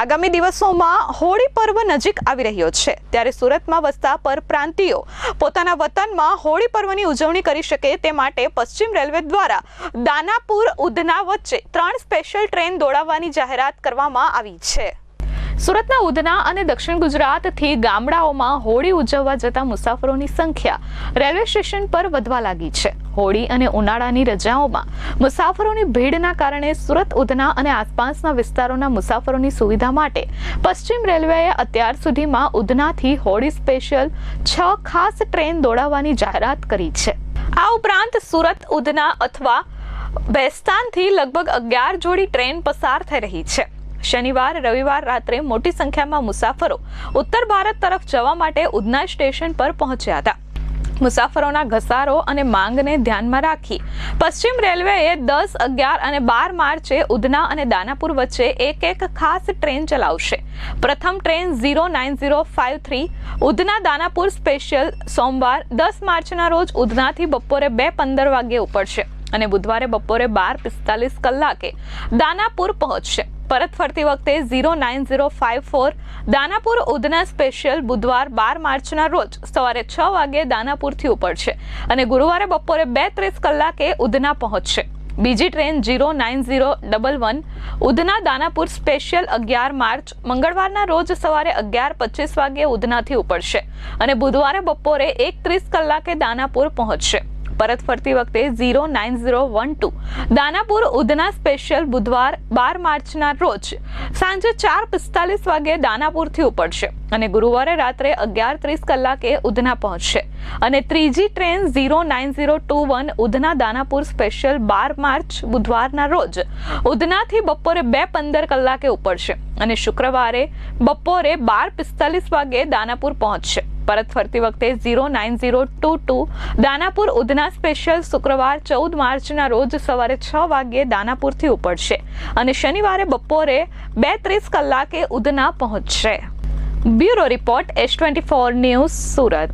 આગામી દિવસોમાં હોળી પર્વ નજીક આવી રહ્યો છે. ત્યારે સુરતમાં વસતા પરપ્રાંતિયો પોતાના વતનમાં હોળી પર્વની ઉજવણી કરી શકે તે માટે પશ્ચિમ રેલવે દ્વારા દાનાપુર ઉધના વચ્ચે ત્રણ સ્પેશિયલ ટ્રેન દોડાવવાની જાહેરાત કરવામાં આવી છે. સુરતના ઉધના અને દક્ષિણ ગુજરાતથી ગામડાઓમાં હોળી ઉજવવા જતા મુસાફરોની સંખ્યા રેલવે સ્ટેશન પર વધવા લાગી છે. હોળી અને ઉનાળાની રજાઓમાં મુસાફરોની ભીડના કારણે સુરત ઉધના અને આસપાસના વિસ્તારોના મુસાફરોની સુવિધા માટે પશ્ચિમ રેલવેએ અત્યાર સુધીમાં ઉધનાથી હોળી સ્પેશિયલ છ ખાસ ટ્રેન દોડાવવાની જાહેરાત કરી છે. આ ઉપરાંત સુરત ઉધના અથવા બેસ્તાનથી લગભગ અગિયાર જોડી ટ્રેન પસાર થઈ રહી છે. શનિવાર, રવિવાર રાત્રે મોટી સંખ્યામાં મુસાફરો ઉત્તર ભારત તરફ જવા માટે ઉધના સ્ટેશન પર પહોંચ્યા હતા. મુસાફરોના ઘસારો અને માંગને ધ્યાનમાં રાખી. પશ્ચિમ રેલવેએ દસ, અગિયાર અને બાર માર્ચે ઉધના અને દાનાપુર વચ્ચે એક એક ખાસ ટ્રેન ચલાવશે. પ્રથમ train zero nine zero five three, Udhna Danapur special સોમવાર દસ માર્ચના રોજ ઉધનાથી બપોરે બે પંદર વાગ્યે ઉપડશે. અને બુધવારે બપોરે બાર પિસ્તાલીસ કલાકે દાનાપુર પહોંચશે. પરત ફરતી વખતે zero nine zero five four Danapur Udhna special બુધવાર બાર માર્ચના રોજ સવારે છ વાગે દાનાપુરથી ઉપડશે અને ગુરુવારે બપોરે બે ત્રીસ કલાકે ઉધના પહોંચશે. બીજી train zero nine zero double one Udhna Danapur special અગિયાર માર્ચ મંગળવારના રોજ સવારે અગિયાર પચીસ વાગે ઉધનાથી ઉપડશે અને બુધવારે બપોરે એક ત્રીસ કલાકે દાનાપુર પહોંચશે. પરત ફરતી વખતે zero nine zero one two. Danapur Udhna special બુધવાર બાર માર્ચના રોજ સાંજે ચાર પિસ્તાલીસ વાગે દાનાપુરથી ઉપડશે અને ગુરુવારે રાત્રે અગિયાર ત્રીસ કલાકે ઉધના પહોંચશે. અને ત્રીજી train zero nine zero two one Udhna Danapur special બાર માર્ચ બુધવારના રોજ ઉધનાથી બપોરે બે પંદર કલાકે ઉપડશે અને શુક્રવારે બપોરે બાર પિસ્તાલીસ વાગે દાનાપુર પહોંચશે. પરત ફરતી વખતે zero nine zero two two Danapur Udhna special શુક્રવાર ચૌદ માર્ચના રોજ સવારે છ વાગ્યે દાનાપુરથી ઉપડશે અને શનિવારે બપોરે બે ત્રીસ કલાકે ઉધના પહોંચશે. Bureau report S twenty four news Surat.